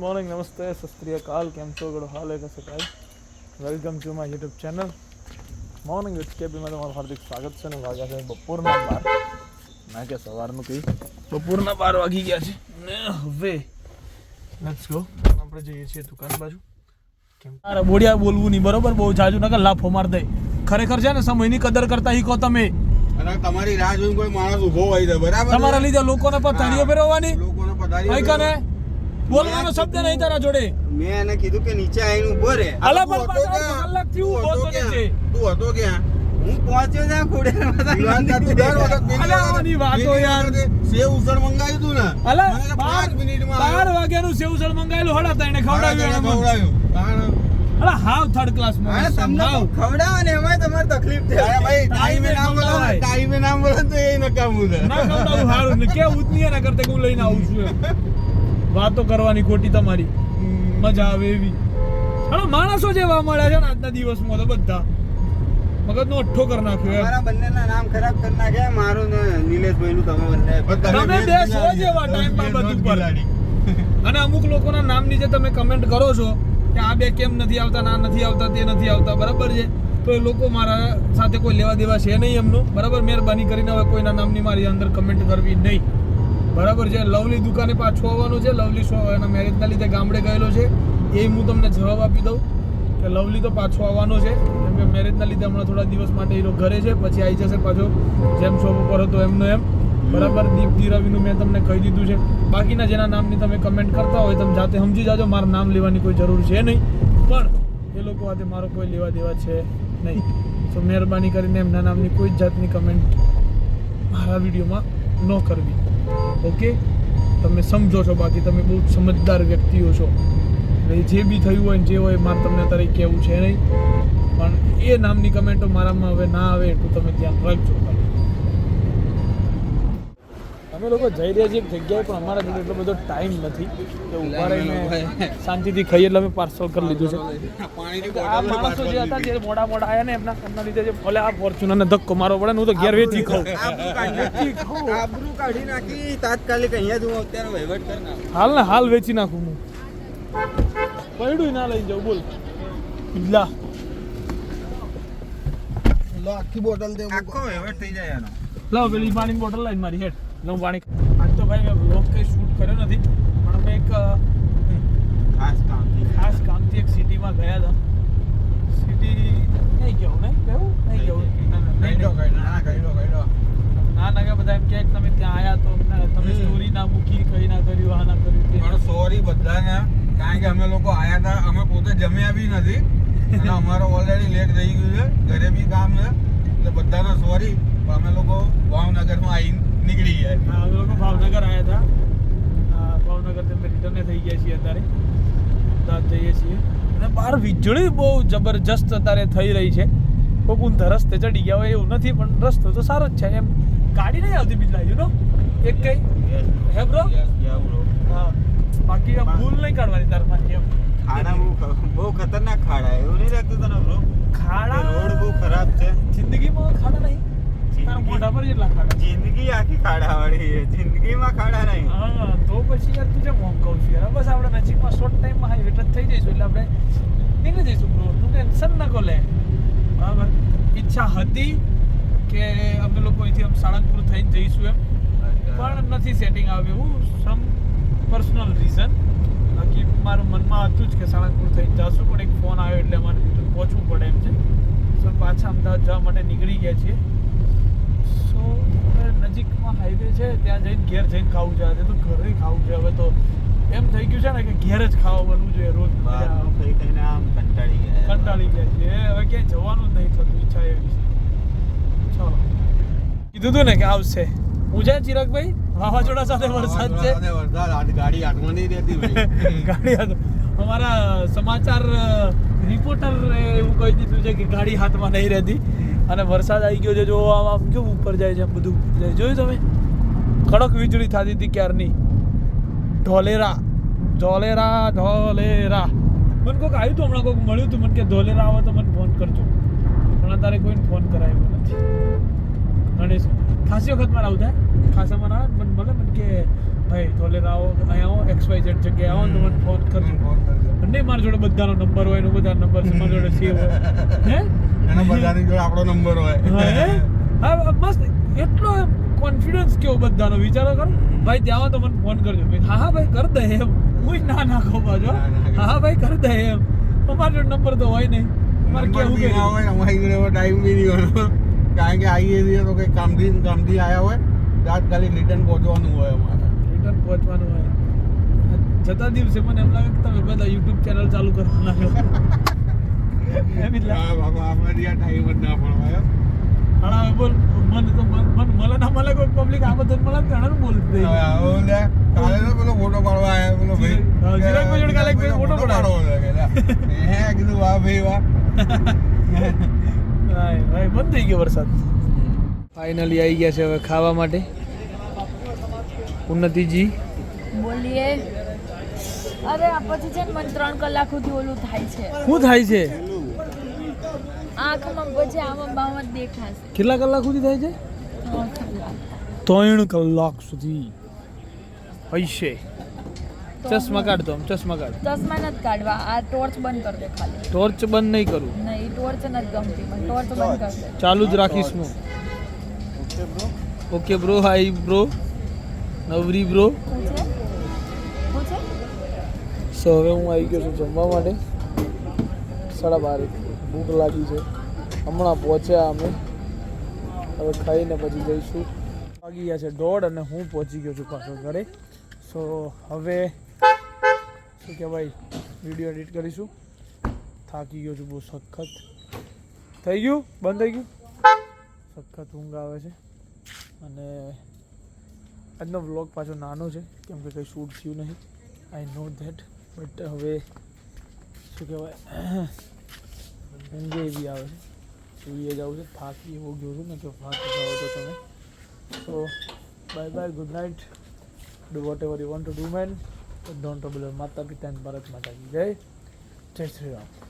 Morning નમસ્તે સસ્ત્રીય કાલ કેમ છો ગળો હાલે કશે કાલ welcome to my YouTube channel morning with કેપીમાં તમારું હાર્દિક સ્વાગત છે ને વાગ્યા છે બપોરના બાર ના કે સવારનું કહી બપોરના બાર વાગી ગયા છે ને હવે લેટ્સ ગો આપણે જઈએ છીએ દુકાન બાજુ કેમ અરે બોડિયા બોલવું નહીં બરોબર? બહુ જાજુ નકર લાફો માર દે. ખરેખર છે ને સમયની કદર કરતા શીખો તમે. અને તમારી રાહ જોઈને કોઈ માણસ ઊભો હોય છે બરાબર તમારા લીધે લોકોને પણ ફેરવવાની. લોકોને પથારીઓ કઈ કને? બોલવાનો શબ્દ નહીં તારા જોડે. મેં એને કીધું કે નીચે આવીને ઊભો રે અલા તું પણ હતો થી? ઊભો તો છે તું હતો ક્યાં? હું પહોંચ્યો ત્યાં ખોડે દર વખત પેલી અલા, વખત- આની વાતો યાર. સેવ ઉસળ મંગાવ્યું તું ને? અલા કે મિનિટમાં હડા મારા ખવડાવ્યું ખવડાવ્યું. અલા હાવ થર્ડ ક્લાસમાં તમને ખવડાવો ને એમાંય તમારે તકલીફ છે. અરે ભાઈ ટાઈમે બોલો ટાઈમે ના બોલો તો એ નકામું છે. ના ખવડાવું હારું. ને કે હું લઈને આવું છું એમ. વાતો કરવાની ખોટી તમારી. મજા આવે એવી. અલા માણસો જેવા મળ્યા છે ને આજના દિવસમાં તો બધા. મગજનો અઠ્ઠો કરી નાખ્યો તમારા બંનેના નામ ખરાબ કરી નાખ્યા. મારું ને નિલેશભાઈનું તમે બંને તમે બે સો જેવા ટાઈમ બધું પલાડી અને અમુક લોકોના નામ નીચે તમે કમેન્ટ કરો છો કે આ બે કેમ નથી આવતા ના નથી આવતા તે નથી આવતા બરાબર છે? તો એ લોકો મારા સાથે કોઈ લેવા દેવા છે નહીં એમનું. બરાબર? મહેરબાની કરીને હવે કોઈના નામની મારી અંદર કમેન્ટ કરવી નહીં. બરાબર છે, લવલી દુકાને પાછું આવવાનું છે, લવલી શો એના મેરેજના લીધે ગામડે ગયેલો છે. એ હું તમને જવાબ આપી દઉં કે લવલી તો પાછો આવવાનો છે. કેમ કે મેરેજના લીધે હમણાં થોડા દિવસ માટે એ ઘરે છે, પછી આવી જશે પાછો. જેમ શોપ ઉપર હતો એમનો એમ. બરાબર, દીપજી રવિનું મેં તમને કહી દીધું છે. બાકીના જેના નામની તમે કમેન્ટ કરતા હોય, તમે જાતે સમજી જાજો, મારું નામ લેવાની કોઈ જરૂર છે નહીં. પણ એ લોકો સાથે મારો કોઈ લેવા દેવા છે નહીં. તો મહેરબાની કરીને એમના નામની કોઈ જ જાતની કમેન્ટ મારા વિડીયોમાં ન કરવી. ઓકે? તમે સમજો છો, બાકી તમે બહુ સમજદાર વ્યક્તિઓ છો. એટલે જે બી થયું હોય જે હોય, મારે તમને અત્યારે કહેવું છે નહીં. પણ એ નામની કમેન્ટો મારામાં હવે ના આવે એટલું તમે ધ્યાન રાખજો. અમે લોકો જઈ રહ્યા છીએ એક જગ્યાએ પણ અમારા જોડે એટલો બધો ટાઈમ નથી કે ઊભા રહીને શાંતિથી ખાઈએ એટલે અમે પાર્સલ કરી લીધું છે. પાણીની આ માણસો જે હતા જે મોડા મોડા આવ્યા ને એમના એમના લીધે જે ભલે આ ફોર્ચ્યુનરને ધક્કો મારવો પડે ને હું તો ઘેર વેચી ખાઉં. આબરૂ કાઢી નાખી. તાત્કાલિક અહીંયા જ હું અત્યારે વહીવટ કરી નાખું. હાલ ને હાલ વેચી નાખું હું. પડ્યું ના લઈ જાઉં બોલ. લા. લો આખી બોટલ દે. આખો વહીવટ થઈ જાય એનો. લાવ પેલી પાણીની બોટલ લાવી મારી હેઠ. લઉં પાણી. આજ તો ભાઈ મેં બ્લોગ કંઈ શૂટ કર્યો નથી પણ અમે એક ખાસ કામ ખાસ કામથી એક સિટીમાં ગયા હતા. સિટી નહીં કેવું ના, ના, નહીં, કઈડો નહીં. કઈડો કઈડો ના ના કે બધા એમ કે તમે ત્યાં આવ્યા તો તમે. સ્ટોરી ના મૂકી કઈ ના કર્યું આ ના કર્યું પણ સોરી બધાને કારણ કે અમે લોકો આવ્યા હતા અમે પોતે જમ્યા બી નથી. અને અમારો ઓલરેડી લેટ થઈ ગયું છે ઘરે બી કામ છે. એટલે બધાને સોરી અમે લોકો ભાવનગરમાં આવી નીકળી ગયા અમે લોકો ભાવનગર આવ્યા હતા. આ ભાવનગર અમે રિટર્ન થઈ ગયા છીએ અત્યારે. અમદાવાદ જઈએ છીએ. અને બહાર વીજળી બહુ જબરજસ્ત અત્યારે થઈ રહી છે. કોક ઊંધા રસ્તે ચડી ગયા હોય એવું નથી પણ રસ્તો તો સારો જ છે. એમ ગાડી નહીં આવતી બિજલા યુ નો એક કઈ? હે બ્રો હા. બાકી આ ભૂલ નહીં કાઢવાની તાર તારમાંથી એમ. ખાડા બહુ બહુ ખતરનાક ખાડા એવું નહીં લાગતું તને બ્રો ખાડા રોડ બહુ ખરાબ છે જિંદગીમાં ખાડા નહીં મોઢા પર જેટલા ખાડા. જિંદગી આખી ખાડા વાળી છે. જિંદગીમાં ખાડા નહીં. હા તો પછી યાર તું જેમ હું કહું છું યાર. બસ આપણે નજીકમાં શોર્ટ ટાઈમમાં હાઈવે ટચ થઈ જઈશું એટલે આપણે નીકળી જઈશું બ્રો તું ટેન્શન ન કો લે. બરાબર? ઈચ્છા હતી કે અમે લોકો અહીંથી આમ સાળંગપુર થઈને જઈશું એમ. પણ નથી સેટિંગ આવ્યું. સમ પર્સનલ રીઝન બાકી મારું મનમાં હતું જ કે સાળંગપુર થઈને જશું પણ એક ફોન આવ્યો એટલે અમારે પહોંચવું પડે એમ છે. સો પાછા અમદાવાદ જવા માટે નીકળી ગયા છીએ. સો નજીકમાં હાઈવે છે ત્યાં જઈને ઘેર જઈને ખાવું છે. આજે તો ઘરે ખાવું છે હવે તો એમ થઈ ગયું છે ને કે ઘેર જ ખાવા બનવું જોઈએ રોજ ખાઈ ખાઈને આમ કંટાળી ગયા. કંટાળી ગયા છે હવે ક્યાંય જવાનું જ નહીં થતું ઈચ્છા એવી છે. ચલો. કીધું તું ને કે આવશે. હું છે ચિરાગભાઈ વાવાઝોડા સાથે વરસાદ છે. ગાડી હાથમાં નહીં રહેતી ગાડી હાથ અમારા સમાચાર રિપોર્ટર એવું કહી દીધું છે કે ગાડી હાથમાં નહીં રહેતી. અને વરસાદ આવી ગયો છે, જો આમ આમ કેવું ઉપર જાય છે, બધું જાય. જોયું તમે? કડક વીજળી થતી હતી ક્યારની? ઢોલેરા ઢોલેરા ઢોલેરા મને કોઈક આવ્યું હતું હમણાં કોઈક મળ્યું હતું. મને કે ઢોલેરા આવે તો મને ફોન કરજો. પણ અત્યારે કોઈને ફોન કરાવ્યો નથી. ગણેશ. ખાસી વખત મારા આવું થાય ખાસા મને આવે? મને મળે મને કે ભાઈ તો લેતા આવો અહીંયા આવો એક્સ વાય ઝેડ જગ્યાએ આવો તો મને ફોન કરજો. નહીં મારા જોડે બધાનો નંબર હોય ને બધા નંબર છે મારા જોડે સેવ હોય. હે? એના બધાની જોડે આપણો નંબર હોય. હા, મસ્ત. એટલો કોન્ફિડન્સ કેવો બધાનો વિચારો કરો. ભાઈ ત્યાં આવો તો મને ફોન કરજો હા હા ભાઈ કર દે એમ. હું જ ના ના કહું પાછો હા હા ભાઈ કર દે એમ. મારા જોડે નંબર તો હોય નહીં. મારે કેવું કે હોય અમારી જોડે ટાઈમ બી નહીં હોય કારણ કે આવીએ છીએ તો કંઈક કામથી કામથી આવ્યા હોય. તાત્કાલિક રિટર્ન પહોંચવાનું હોય અમારે. રિટર્ન પહોંચવાનું હોય. જતા દિવસે મને એમ લાગે કે તમે બધા યુટ્યુબ ચેનલ ચાલુ કરવા એટલે. હા બોલ મન તો મન મન મળે ના મળે કોઈ પબ્લિક આ બધું મળે ઘણા બોલ કાલે પેલો ફોટો પાડવા આવ્યો પેલો ભાઈ. ચિરાગભાઈ જોડે કાલે ભાઈ ફોટો પાડવો છે હે કીધું વાહ ભાઈ વાહ. ભાઈ ભાઈ બંધ થઈ ગયો વરસાદ. ફાઇનલી આવી ગયા છે હવે ખાવા માટે. ઉન્નતિજી બોલીએ. અરે આ પછી છે ને મને ત્રણ કલાક સુધી ઓલું થાય છે. શું થાય છે? આંખમાં પછી આમાં બામાં જ દેખાશે. કેટલા કલાક સુધી થાય છે? ત્રણ કલાક. સુધી. હશે ચશ્મા કાઢતો આમ ચશ્મા કાઢ. ચશ્મા નથી કાઢવા. આ ટોર્ચ બંધ કરી દે ખાલી. ટોર્ચ બંધ નહીં કરું. નહીં ટોર્ચ નથી ગમતી. મને ટોર્ચ બંધ કરી દે. ચાલુ જ રાખીશ હું. ઓકે બ્રો હાઈ બ્રો નવરી બ્રો સો હવે હું આવી ગયો છું જમવા માટે. સાડા બાર. ભૂખ લાગી છે. હમણાં પહોંચ્યા અમે. હવે ખાઈને પછી જઈશું. વાગી ગયા છે દોઢ અને હું પહોંચી ગયો છું પાછો ઘરે. સો હવે શું કહેવાય? વીડિયો એડિટ કરીશું. થાકી ગયો છું બહુ સખત. થઈ ગયું? બંધ થઈ ગયું? સખત ઊંઘ આવે છે. અને આજનો વ્લોગ પાછો નાનો છે, કેમ કે કંઈ શૂટ થયું નહીં. આઈ નો ધેટ બટ હવે, શું કહેવાય, ઊંઘે એવી આવે છે. સૂઈએ જવું છે, થાકી એવો ગયો છું ને કે થાકી જાઓ તો તમે. So bye bye good night do whatever you want to do man don't trouble માતા પિતા અને ભારત માતા કી જય જય શ્રી રામ